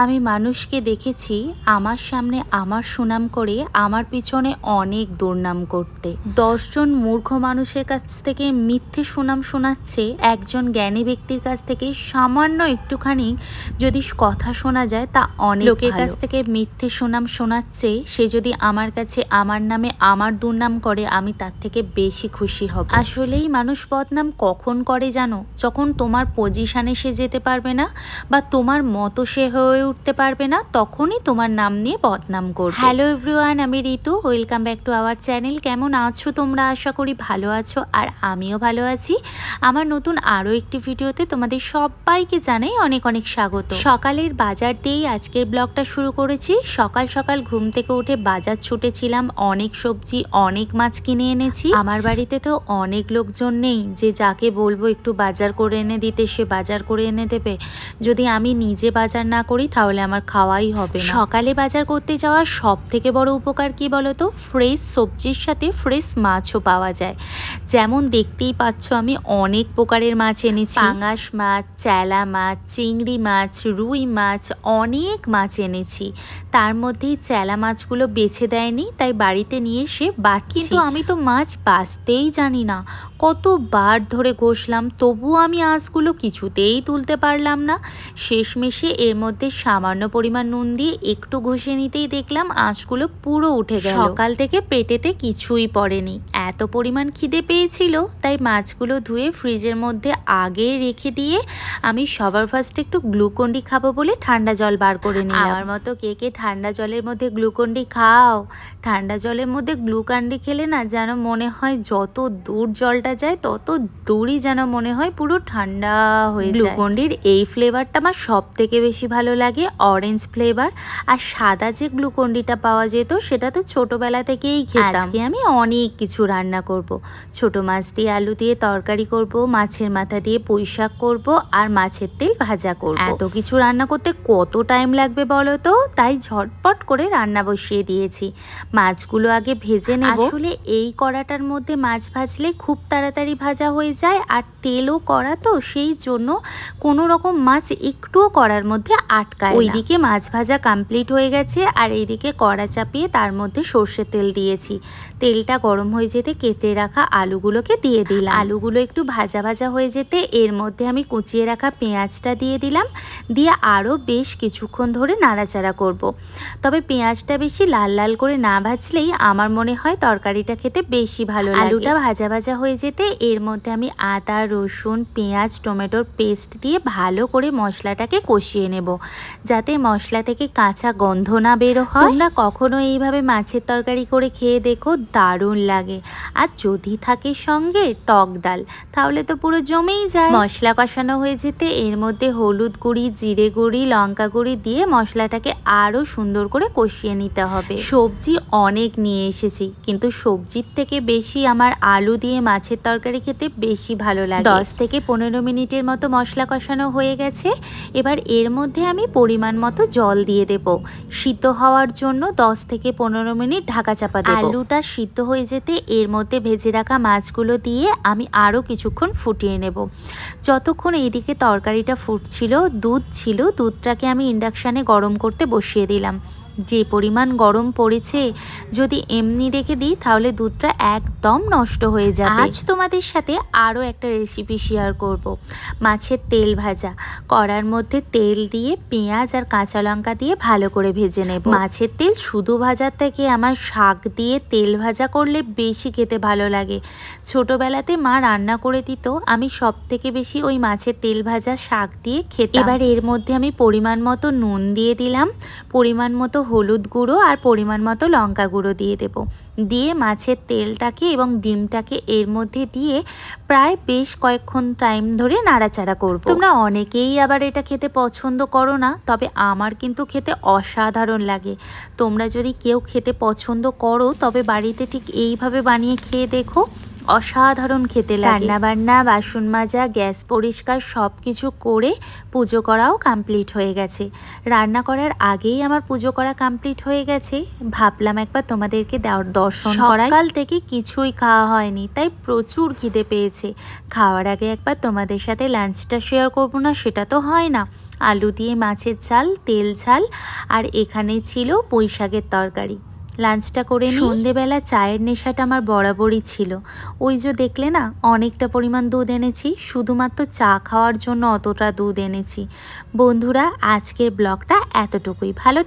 আমি মানুষকে দেখেছি আমার সামনে আমার সুনাম করে আমার পিছনে অনেক দুর্নাম করতে। দশজন মূর্খ মানুষের কাছ থেকে মিথ্যে সুনাম শোনাচ্ছে একজন জ্ঞানী ব্যক্তির কাছ থেকে সামান্য একটুখানি যদি কথা শোনা যায় তা অনেক লোকের কাছ থেকে মিথ্যে সুনাম শোনাচ্ছে সে যদি আমার কাছে আমার নামে আমার দুর্নাম করে আমি তার থেকে বেশি খুশি হব। আসলেই মানুষ বদনাম কখন করে জানো? যখন তোমার পজিশনে সে যেতে পারবে না বা তোমার মতো সে হয়ে উঠতে পারবে না, তখনই তোমার নাম নিয়ে বদনাম করবে। হ্যালো এভরিওয়ান আমি Ritu welcome back to our channel কেমন আছো তোমরা? আশা করি ভালো আছো আর আমিও ভালো আছি। আমার নতুন আরও একটি ভিডিওতে তোমাদের সবাইকে জানাই অনেক অনেক স্বাগত। সকালের বাজার দিয়েই আজকের ব্লগটা শুরু করেছি। সকাল সকাল ঘুম থেকে উঠে বাজার ছুটেছিলাম। অনেক সবজি, অনেক মাছ কিনে এনেছি। আমার বাড়িতে তো অনেক লোকজন নেই। যে যাকে বলব একটু বাজার করে এনে দিতে, সে বাজার করে এনে দেবে। যদি আমি নিজে বাজার না করি তাহলে আমার খাওয়াই হবে না। সকালে বাজার করতে যাওয়ার সব থেকে বড় উপকার কি বলতো? ফ্রেশ সবজির সাথে ফ্রেশ মাছও পাওয়া যায়। যেমন দেখতেই পাচ্ছ আমি অনেক প্রকারের মাছ এনেছি। পাঙাশ মাছ চেলা মাছ চিংড়ি মাছ রুই মাছ অনেক মাছ এনেছি। তার মধ্যেই চেলা মাছগুলো বেছে দেয়নি তাই বাড়িতে নিয়ে এসে বাকি কিন্তু আমি তো মাছ বাঁচতেই জানি না। কতবার ধরে ঘষলাম তবুও আমি আঁশগুলো কিছুতেই তুলতে পারলাম না। শেষমেশে এর মধ্যে সামান্য পরিমাণ নুন দিয়ে একটু ঘষে নিতেই দেখলাম আঁশগুলো পুরো উঠে গেল। সকাল থেকে পেটেতে কিছুই পড়েনি। এত পরিমাণ খিদে পেয়েছিল তাই মাছগুলো ধুয়ে ফ্রিজের মধ্যে আগে রেখে দিয়ে আমি সবার ফার্স্ট একটু গ্লুকন্ডি খাব বলে ঠান্ডা জল বার করে নিলাম। আমার মতো কে কে ঠান্ডা জলের মধ্যে গ্লুকন্ডি খাও? ঠান্ডা জলের মধ্যে গ্লুকান্ডি খেলে না যেন মনে হয় যত দূর জলটা যায় তত দূরই যেন মনে হয় পুরো ঠান্ডা হয়ে যায়। গ্লুকন্ডির এই ফ্লেভারটা আমার সব থেকে বেশি ভালো লাগে। অরেঞ্জ ফ্লেভার আর সাদা যে গ্লুকন্ডিটা পাওয়া যেত সেটা তো ছোটোবেলা থেকেই খেতাম। আজকে আমি অনেক কিছু রান্না করব। ছোট মাছ দিয়ে আলু দিয়ে তরকারি করব মাছের মাথা দিয়ে পুঁই শাক করব আর মাছের তেল ভাজা করব। এত কিছু রান্না করতে কত টাইম লাগবে বলো তো? তাই ঝটপট করে রান্না বসিয়ে দিয়েছি। মাছগুলো আগে ভেজে নেব। আসলে এই কড়াটার মধ্যে মাছ ভাজলে খুব তাড়াতাড়ি ভাজা হয়ে যায় আর তেলও করা তো সেই জন্য কোনো রকম মাছ একটুও কড়ার মধ্যে আটকায় ওইদিকে মাছ ভাজা কমপ্লিট হয়ে গেছে আর এইদিকে কড়া চাপিয়ে তার মধ্যে সর্ষের তেল দিয়েছি। তেলটা গরম হয়ে যেতে কেটে রাখা আলুগুলোকে দিয়ে দিলাম। আলুগুলো একটু ভাজা ভাজা হয়ে যেতে এর মধ্যে আমি কুচিয়ে রাখা পেঁয়াজটা দিয়ে দিলাম। দিয়ে আরও বেশ কিছুক্ষণ ধরে নাড়াচাড়া করব। তবে পেঁয়াজটা বেশি লাল লাল করে না ভাজলেই আমার মনে হয় তরকারিটা খেতে বেশি ভালো আলুটা ভাজা ভাজা হয়ে যেতে এর মধ্যে আমি আদা রসুন পেঁয়াজ টমেটোর পেস্ট দিয়ে ভালো করে মশলাটাকে কষিয়ে নেব। যাতে মশলা থেকে কাঁচা গন্ধ না বেরো হয়। তোমরা কখনো এইভাবে মাছের তরকারি করে খেয়ে দেখো দারুণ লাগে। আর যদি থাকে সঙ্গে টক ডাল তাহলে তো পুরো জমেই যায়। মশলা কষানো হয়ে যেতে এর মধ্যে হলুদ গুঁড়ি জিরে গুঁড়ি লঙ্কা গুঁড়ি দিয়ে মশলাটাকে আরও সুন্দর করে কষিয়ে নিতে হবে। সবজি অনেক নিয়ে এসেছি কিন্তু সবজির থেকে বেশি আমার আলু দিয়ে মাছের তরকারি খেতে বেশি ভালো লাগে। দশ থেকে পনেরো মিনিটের মতো মশলা কষানো হয়ে গেছে। এবার এর মধ্যে আমি পরিমাণ মতো জল দিয়ে দেব। সিদ্ধ হওয়ার জন্য দশ থেকে পনেরো মিনিট ঢাকা চাপা দেব। আলুটা সিদ্ধ হয়ে যেতে এর মধ্যে ভেজে রাখা মাছগুলো দিয়ে আমি আরও কিছুক্ষণ ফুটিয়ে নেব। যতক্ষণ এইদিকে তরকারিটা ফুটছিল, দুধ ছিল, দুধটাকে আমি ইন্ডাকশানে গরম করতে বসিয়ে দিলাম। যে পরিমাণ গরম পড়েছে যদি এমনি রেখে দিই তাহলে দুধটা একদম নষ্ট হয়ে যাবে। আজ তোমাদের সাথে আরও একটা রেসিপি শেয়ার করব। মাছের তেল ভাজা। কড়ার মধ্যে তেল দিয়ে পেঁয়াজ আর কাঁচা লঙ্কা দিয়ে ভালো করে ভেজে নেব। মাছের তেল শুধু ভাজার থেকে আমার শাক দিয়ে তেল ভাজা করলে বেশি খেতে ভালো লাগে। ছোটবেলাতে মা রান্না করে দিত আমি সব থেকে বেশি ওই মাছের তেল ভাজা শাক দিয়ে খেতে এবার এর মধ্যে আমি পরিমাণ মতো নুন দিয়ে দিলাম। পরিমাণ মতো হলুদ গুঁড়ো আর পরিমাণ মতো লঙ্কা গুঁড়ো দিয়ে দেব। দিয়ে মাছের তেলটাকে এবং ডিমটাকে এর মধ্যে দিয়ে প্রায় বেশ কয়েকক্ষণ টাইম ধরে নাড়াচাড়া করব। তোমরা অনেকেই আবার এটা খেতে পছন্দ করো না, তবে আমার কিন্তু খেতে অসাধারণ লাগে। তোমরা যদি কেউ খেতে পছন্দ করো, তবে বাড়িতে ঠিক এইভাবে বানিয়ে খেয়ে দেখো। অসাধারণ খেতে লাগে। রান্না বান্না বাসন মাজা গ্যাস পরিষ্কার সব কিছু করে পুজো করাও কমপ্লিট হয়ে গেছে। রান্না করার আগেই আমার পুজো করা কমপ্লিট হয়ে গেছে। ভাবলাম একবার তোমাদেরকে দর্শন করাই। কাল থেকে কিছুই খাওয়া হয়নি তাই প্রচুর খিদে পেয়েছে। খাওয়ার আগে একবার তোমাদের সাথে লাঞ্চটা শেয়ার করব না সেটা তো হয় না। আলু দিয়ে মাছের ঝাল তেল ঝাল আর এখানে ছিল পুঁই শাকের তরকারি। লাঞ্চটা করে। সন্ধেবেলা চায়ের নেশাটা আমার বরাবরই ছিল। ওই যে দেখলে না, অনেকটা পরিমাণ দুধ এনেছি, শুধুমাত্র চা খাওয়ার জন্য অতটা দুধ এনেছি। বন্ধুরা, আজকের ব্লগটা এতটুকুই। ভালো